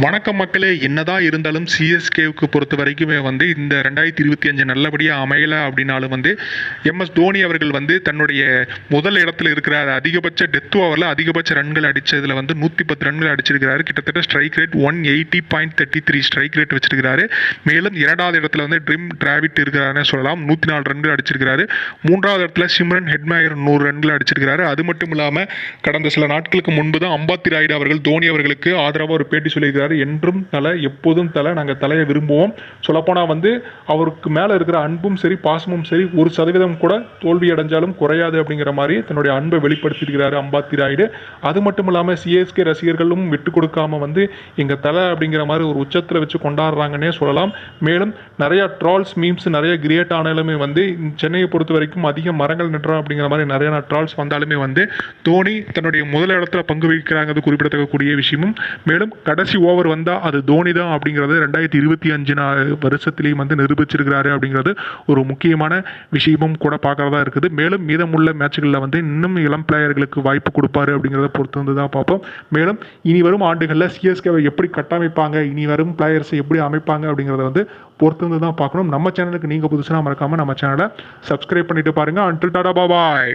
வணக்கம் மக்களே என்னதான் இருந்தாலும் சிஎஸ்கேவுக்கு பொறுத்த வரைக்குமே வந்து இந்த ரெண்டாயிரத்தி இருபத்தி அஞ்சு நல்லபடியாக அமையலை அப்படின்னாலும் வந்து எம்எஸ் தோனி அவர்கள் வந்து தன்னுடைய முதல் இடத்துல இருக்கிறார் அதிகபட்ச டெத் ஓவரில் அதிகபட்ச ரன்கள் அடித்ததில் வந்து நூற்றி பத்து ரன்கள் அடிச்சிருக்கிறாரு. கிட்டத்தட்ட strike rate one eighty point thirty three strike rate வச்சிருக்கிறாரு. மேலும் இரண்டாவது இடத்துல வந்து ட்ரிம் டிராவிட் இருக்கிறாருன்னு சொல்லலாம். நூற்றி நாலு ரன்கள் அடிச்சிருக்கிறாரு. மூன்றாவது இடத்துல சிம்ரன் ஹெட்மேயர் நூறு ரன்கள் அடிச்சிருக்கிறாரு. அது மட்டும் இல்லாமல் கடந்த சில நாட்களுக்கு முன்பு தான் அம்பாத்தி ராய்டு அவர்கள் தோனி அவர்களுக்கு ஆதரவாக ஒரு பேட்டி பற்றி சொல்லியிருக்கிறாரு. என்றும் தலை எப்போதும் தலை நாங்கள் தலையை விரும்புவோம். சொல்லப்போனால் வந்து அவருக்கு மேலே இருக்கிற அன்பும் சரி பாசமும் சரி ஒரு சதவீதம் கூட தோல்வி அடைஞ்சாலும் குறையாது அப்படிங்கிற மாதிரி தன்னுடைய அன்பை வெளிப்படுத்தியிருக்கிறாரு அம்பாத்தி ராயுடு. அது மட்டும் இல்லாமல் சிஎஸ்கே ரசிகர்களும் விட்டு கொடுக்காம வந்து எங்கள் தலை அப்படிங்கிற மாதிரி ஒரு உச்சத்தில் வச்சு கொண்டாடுறாங்கன்னே சொல்லலாம். மேலும் நிறையா ட்ரால்ஸ் மீம்ஸ் நிறைய கிரியேட் ஆனாலுமே வந்து சென்னையை பொறுத்த வரைக்கும் அதிக மரங்கள் நட்டுறோம் அப்படிங்கிற மாதிரி நிறைய ட்ரால்ஸ் வந்தாலுமே வந்து தோனி தன்னுடைய முதல் இடத்துல பங்கு வகிக்கிறாங்கிறது குறிப்பிடத்தக்கக்கூடிய விஷயமும் மேலும் கடைசி ஓவர் வந்தால் அது தோனி தான் அப்படிங்கிறது ரெண்டாயிரத்தி இருபத்தி அஞ்சு வருஷத்துலேயும் வந்து நிரூபிச்சிருக்கிறாரு அப்படிங்கிறது ஒரு முக்கியமான விஷயமும் கூட பார்க்கறதா இருக்குது. மேலும் மீதமுள்ள மேட்ச்களில் வந்து இன்னும் இளம் பிளேயர்களுக்கு வாய்ப்பு கொடுப்பாரு அப்படிங்கிறத பொறுத்து வந்து தான் பார்ப்போம். மேலும் இனி வரும் ஆண்டுகளில் சிஎஸ்கேவை எப்படி கட்டமைப்பாங்க இனி வரும் பிளேயர்ஸை எப்படி அமைப்பாங்க அப்படிங்கிறத வந்து பொறுத்து வந்து தான் பார்க்கணும். நம்ம சேனலுக்கு நீங்கள் புதுசுனா மறக்காமல் நம்ம சேனலை சப்ஸ்கிரைப் பண்ணிட்டு பாருங்கள் அன்டில் டாடா பாபாய்